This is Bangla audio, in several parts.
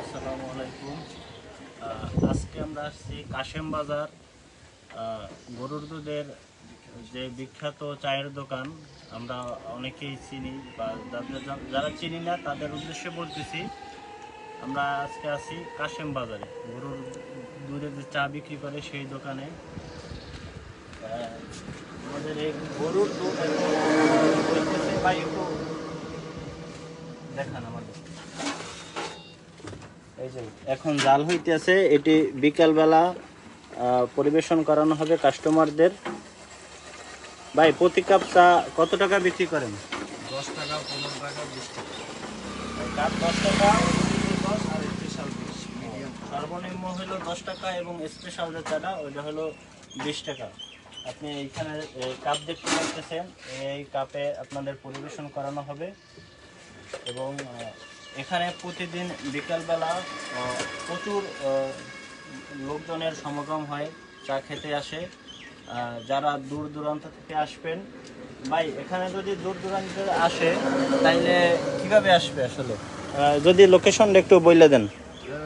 আসসালামু আলাইকুম। আজকে আমরা আসছি কাশেম বাজার। গরুর দুধের যে বিখ্যাত চায়ের দোকান, আমরা অনেকেই চিনি বা যাদের যারা চিনি না, তাদের উদ্দেশ্যে বলতেছি, আমরা আজকে আছি কাশেম বাজারে। গরুর দুধের যে চা বিক্রি করে সেই দোকানে। আমাদের এই গরুর দুধ বলতেছে একটু দেখান আমাদের। এই যে এখন জাল হইতেছে এটি বিকালবেলা পরিবেশন করানো হবে কাস্টমারদের। ভাই প্রতি কাপ চা কত টাকা বিক্রি করেন? দশ টাকা পনেরো টাকা বিশ টাকা। কাপ দশ টাকা দশ আর স্পেশাল বিশ মিডিয়াম। সর্বনিম্ন হলো দশ টাকা এবং স্পেশাল যে চাটা ওইটা হলো বিশ টাকা। আপনি এইখানে কাপ দেখতে পাচ্ছেন এই কাপে আপনাদের পরিবেশন করানো হবে। এবং এখানে প্রতিদিন বিকালবেলা প্রচুর লোকজনের সমাগম হয় চা খেতে আসে। যারা দূর দূরান্ত থেকে আসবেন ভাই এখানে যদি দূর দূরান্তে আসে তাইলে কীভাবে আসবে আসলে? যদি লোকেশনটা একটু বলে দেন।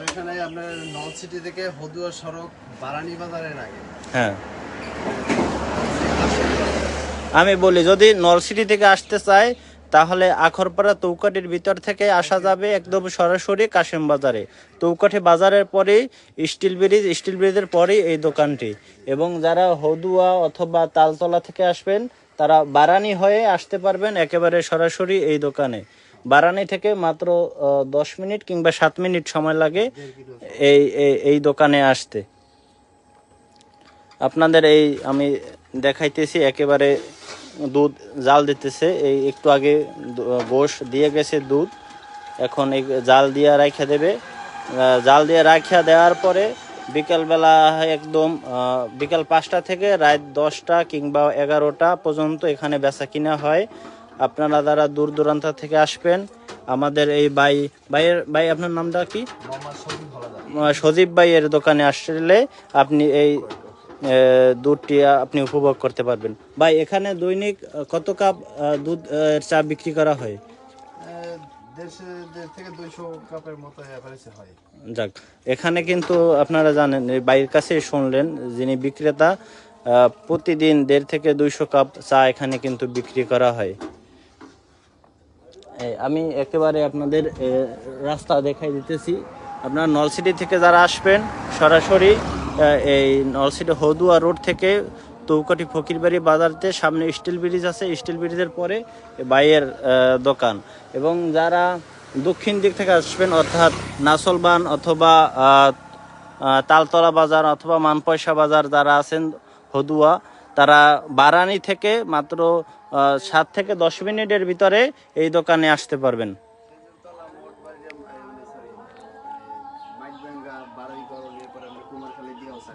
এখানে আপনার নর্থ সিটি থেকে হদুয়া সড়ক বারানি বাজারের আগে। হ্যাঁ। আমি বলি যদি নলসিটি থেকে আসতে চায় তাহলে আখরপাড়া তৌকাটির ভিতর থেকে আসা যাবে একদম সরাসরি কাশিম বাজারে। তৌকাঠি বাজারের পরেই স্টিল ব্রিজ, স্টিল ব্রিজের পরেই এই দোকানটি। এবং যারা হদুয়া অথবা তালতলা থেকে আসবেন, তারা বারানি হয়ে আসতে পারবেন একেবারে সরাসরি এই দোকানে। বারানি থেকে মাত্র দশ মিনিট কিংবা সাত মিনিট সময় লাগে এই- এই দোকানে আসতে। আপনাদের এই আমি দেখাইতেছি একেবারে দুধ জাল দিতেছে। এই একটু আগে গোশ দিয়ে গেছে দুধ। এখন এই জাল দিয়ে রাখা দেবে। জাল দিয়ে রাখা দেওয়ার পরে বিকালবেলা একদম বিকাল পাঁচটা থেকে রাত দশটা কিংবা এগারোটা পর্যন্ত এখানে বেচা কিনা হয়। আপনারা যারা দূর দূরান্ত থেকে আসবেন আমাদের এই বাই ভাইয়ের ভাই আপনার নামটা কি? সজীব ভাইয়ের দোকানে আসলে আপনি এই দুধটি আপনি উপভোগ করতে পারবেন। ভাই এখানে দৈনিক কত কাপ দুধ চা বিক্রি করা হয়? যাক এখানে কিন্তু আপনারা জানেন এই বাইরের কাছে শুনলেন যিনি বিক্রেতা প্রতিদিন দেড় থেকে দুইশো কাপ চা এখানে কিন্তু বিক্রি করা হয়। আমি একেবারে আপনাদের রাস্তা দেখাই দিতেছি। আপনার নলসিটি থেকে যারা আসবেন সরাসরি এই নলসিটি হদুয়া রোড থেকে তৌকাটি ফকিরবাড়ি বাজারতে সামনে স্টিল ব্রিজ আছে। স্টিল ব্রিজের পরে বাইয়ের দোকান। এবং যারা দক্ষিণ দিক থেকে আসবেন, অর্থাৎ নাসলবান অথবা তালতলা বাজার অথবা মানপয়সা বাজার যারা আছেন হদুয়া তারা বারানি থেকে মাত্র সাত থেকে দশ মিনিটের ভিতরে এই দোকানে আসতে পারবেন।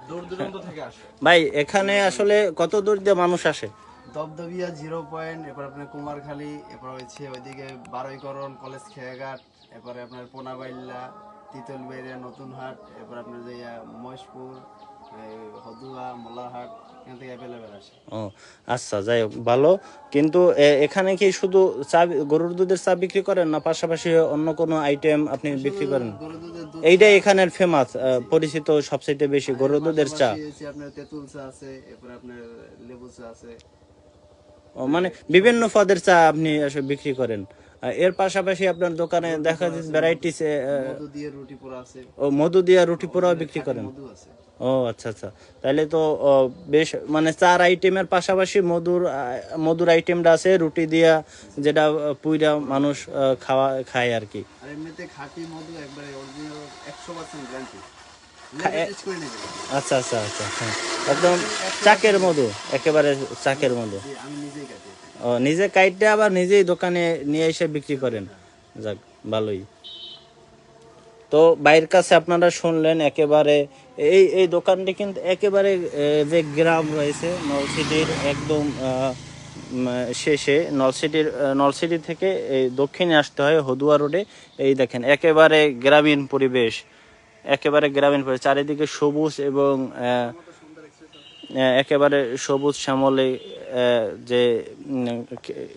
দূর দূরান্ত থেকে আসে। ভাই এখানে আসলে কত দূর দিয়ে মানুষ আসে? দবদবিয়া জিরো পয়েন্ট এরপর আপনার কুমারখালী এরপর হচ্ছে ওইদিকে বারৈকরণ কলেজ খেয়াঘাট এরপরে আপনার পোনাবাইল্লা তিতলবেড়িয়া নতুন হাট এরপর আপনার যে মহেশপুর ও আচ্ছা যাই হোক ভালো। কিন্তু এখানে কি শুধু চা গরুর দুধের চা বিক্রি করেন না পাশাপাশি অন্য কোনো আইটেম আপনি বিক্রি করেন? এইটাই এখানের ফেমাস পরিচিত সবচেয়ে বেশি গরুর দুধের চা। আপনার তেঁতুল চা আছে এরপর আপনার লেবু চা আছে। ও, মানে বিভিন্ন পদের চা আপনি আসলে বিক্রি করেন। এর পাশাপাশি আপনার দোকানে দেখা যাচ্ছে ভ্যারাইটিস মধু দিয়ে রুটি পোড়া আছে। ও মধু দিয়া রুটি পোড়াও বিক্রি করেন। মধু আছে। ও আচ্ছা আচ্ছা। তাহলে তো বেশ মানে চার আইটেমের পাশাপাশি মধুর মধুর আইটেমটা আছে রুটি দিয়া যেটা পুইরা মানুষ খাওয়া খায় আর কি। আর এমনিতে খাঁটি মধু একবারে অরিজিনাল একশো পার্সেন্ট গ্যারান্টি আচ্ছা আচ্ছা আচ্ছা হ্যাঁ। একদম চাকের মধু একেবারে চাকের মধু। ও নিজে কাইটে আবার নিজেই দোকানে নিয়ে এসে বিক্রি করেন। যাক ভালোই। তো বাইরের কাছে আপনারা শুনলেন একেবারে এই এই দোকানটি কিন্তু একেবারে যে গ্রাম রয়েছে নলসিটির একদম শেষে নলসিটির নলসিটি থেকে, এই দক্ষিণে আসতে হয় হদুয়া রোডে। এই দেখেন, একেবারে গ্রামীণ পরিবেশ, একেবারে গ্রামীণ পরিবেশ। চারিদিকে সবুজ এবং একেবারে সবুজ শ্যামলে যে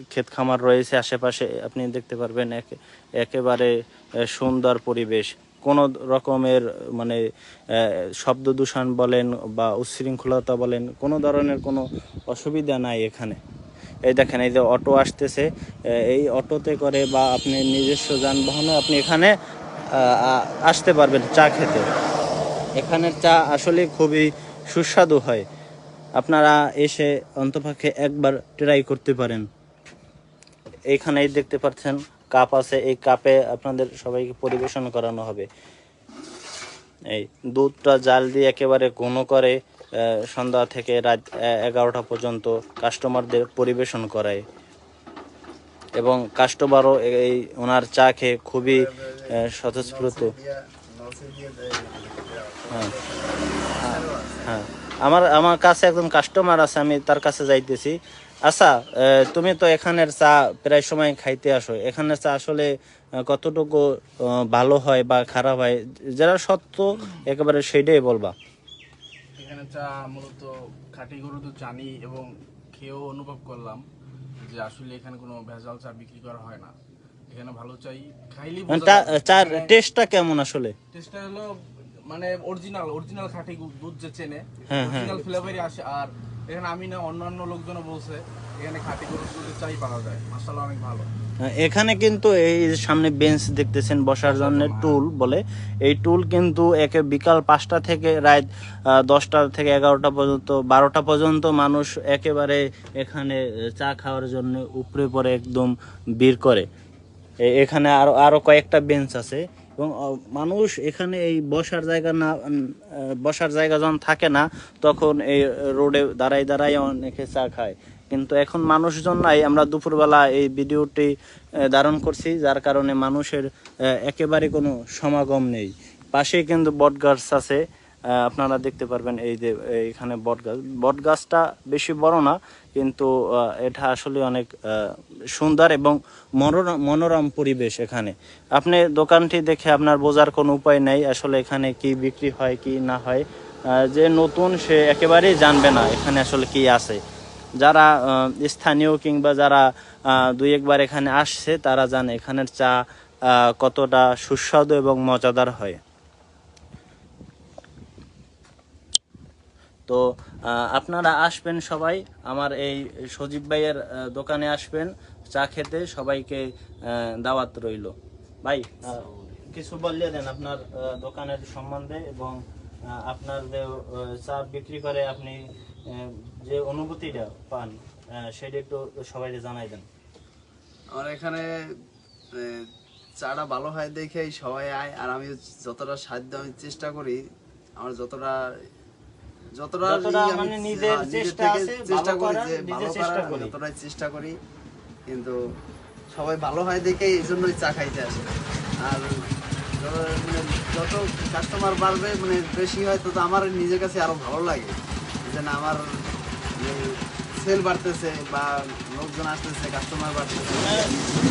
ক্ষেত খামার রয়েছে আশেপাশে, আপনি দেখতে পারবেন, একে- একেবারে সুন্দর পরিবেশ। কোনো রকমের মানে শব্দ দূষণ বলেন বা উচ্ছৃঙ্খলতা বলেন, কোনো ধরনের কোনো অসুবিধা নাই এখানে। এই দেখেন, এই যে অটো আসতেছে এই অটোতে করে বা আপনি নিজস্ব যানবাহনে আপনি এখানে আসতে পারবেন চা খেতে। এখানের চা আসলে খুবই সুস্বাদু হয়। আপনারা এসে অন্তপক্ষে একবার ট্রাই করতে পারেন। এইখানেই দেখতে পাচ্ছেন কাপ আছে, এই কাপে আপনাদের সবাইকে পরিবেশন করানো হবে। এই দুধটা জাল দিয়ে একেবারে ঘন করে সন্ধ্যা থেকে রাত এগারোটা পর্যন্ত কাস্টমারদের পরিবেশন করায়। এবং কাস্টমারও এই ওনার চা খেয়ে খুবই স্বতঃস্ফূর্ত। দেয় হ্যাঁ হ্যাঁ। আমার আমার কাছে একজন কাস্টমার আছে আমি তার কাছে যাইতেছি। আচ্ছা তুমি তো এখানের চা প্রায় সময় খাইতে আসো। এখানের চা আসলে কতটুকু ভালো হয় বা খারাপ হয়? যারা সত্য একেবারে সেইটাই বলবা। এখানে চা মূলত খাঁটি গরু তো জানি এবং খেয়েও অনুভব করলাম যে আসলে এখানে কোনো ভেজাল চা বিক্রি করা হয় না। এখানে ভালো চাই খাইলেই মানে চা- চার। টেস্টটা কেমন আসলে? টেস্টটা হলো মানে অরিজিনাল অরিজিনাল খাঁটি দুধ যে চেনে হ্যাঁ, হ্যাঁ। অরিজিনাল ফ্লেভারই আসে। আর এখানে আমি না অন্যান্য লোকজনও বলছে এখানে খাঁটি গরুর দুধের চাই পাওয়া যায়। মশলা অনেক ভালো। হ্যাঁ, এখানে কিন্তু এই সামনে বেঞ্চ দেখতেছেন বসার জন্য টুল বলে এই টুল কিন্তু একে বিকাল পাঁচটা থেকে রাত দশটা থেকে এগারোটা পর্যন্ত বারোটা পর্যন্ত মানুষ একেবারে এখানে চা খাওয়ার জন্য উপরে পরে একদম ভিড় করে। এখানে আরও আরও কয়েকটা বেঞ্চ আছে। এবং মানুষ এখানে এই বসার জায়গা না বসার জায়গা যখন থাকে না, তখন এই রোডে দাঁড়াই দাঁড়াই অনেকে চা খায়। কিন্তু এখন মানুষজন নাই। আমরা দুপুরবেলা এই ভিডিওটি ধারণ করছি, যার কারণে মানুষের একেবারে কোনো সমাগম নেই। পাশেই কিন্তু বটগাছ আছে। আপনারা দেখতে পারবেন এই যে এখানে বট গাছ বট গাছটা বেশি বড় না, কিন্তু এটা আসলে অনেক সুন্দর এবং মনোরম পরিবেশ এখানে। আপনি দোকানটি দেখে আপনার বোঝার কোনো উপায় নেই, আসলে এখানে কি বিক্রি হয়, কি না হয় যে নতুন সে একেবারেই জানবে না এখানে আসলে কি আছে। যারা স্থানীয় কিংবা যারা দুই একবার এখানে আসছে, তারা জানে এখানের চা কতটা সুস্বাদু এবং মজাদার হয়। তো আপনারা আসবেন সবাই। আমার এই সজীব ভাইয়ের দোকানে আসবেন, চা খেতে, সবাইকে দাওয়াত রইল। ভাই কিছু বললে দেন আপনার দোকানের সম্বন্ধে এবং আপনার যে চা বিক্রি করে আপনি যে অনুভূতিটা পান সেটা একটু সবাইকে জানাই দেন। আমার এখানে চাটা ভালো হয় দেখেই সবাই আয়, আর আমি যতটা সাধ্য আমি চেষ্টা করি, আমার যতটা যতটা মানে নিজের হ্যাঁ, চেষ্টা আছে, চেষ্টা করি করার, যে ভালো চেষ্টা করার করি। যতটাই চেষ্টা করি কিন্তু সবাই ভালো হয় দেখেই এই জন্যই চা খাইতে আসে। আর যত- মানে কাস্টমার বাড়বে মানে বেশি হয় তত আমার নিজের কাছে আরও ভালো লাগে। যে না আমার সেল বাড়তেছে বা লোকজন আসতেছে কাস্টমার বাড়তেছে।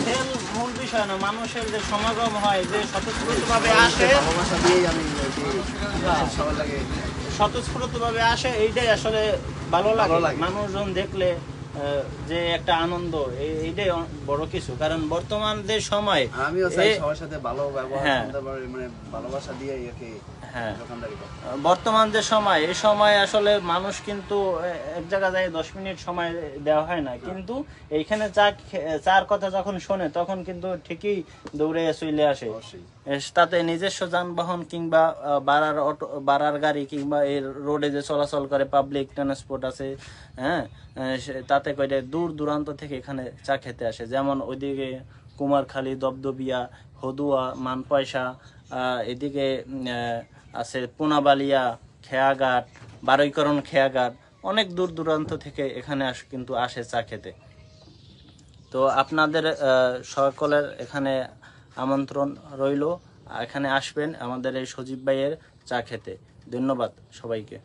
সেল মূল বিষয় না মানুষের যে সমাগম হয় যে স্বতঃস্ফূর্তভাবে আসে ভালোবাসা দিয়েই আমি সবার লাগে। স্বতঃস্ফূর্তভাবে আসে এইটাই আসলে ভালো লাগে। মানুষজন দেখলে যে একটা আনন্দ এইটাই বড় কিছু। কারণ বর্তমান যে সময় আমিও চাই সবার সাথে ভালো ব্যবহার হ্যাঁ। মানে ভালোবাসা দিয়ে হ্যাঁ। বর্তমান যে সময় এই সময় আসলে মানুষ কিন্তু এক জায়গা যায় দশ মিনিট সময় দেওয়া হয় না। কিন্তু এইখানে চা চার কথা যখন শোনে তখন কিন্তু ঠিকই দৌড়ে চলে আসে। তাতে নিজস্ব যানবাহন কিংবা বাড়ার অটো বাড়ার গাড়ি কিংবা এর রোডে যে চলাচল করে পাবলিক ট্রান্সপোর্ট আছে হ্যাঁ আহ, তাতে করে দূর দূরান্ত থেকে এখানে চা খেতে আসে। যেমন ওইদিকে কুমারখালী দবদবিয়া হদুয়া, মানপয়সা এদিকে আছে পোনাবালিয়া, খেয়াঘাট বারৈকরণ খেয়াঘাট। অনেক দূর দূরান্ত থেকে এখানে আস, কিন্তু আসে চা খেতে। তো আপনাদের সকলের এখানে আমন্ত্রণ রইল। এখানে আসবেন আমাদের এই সজীব ভাইয়ের চা খেতে। ধন্যবাদ সবাইকে।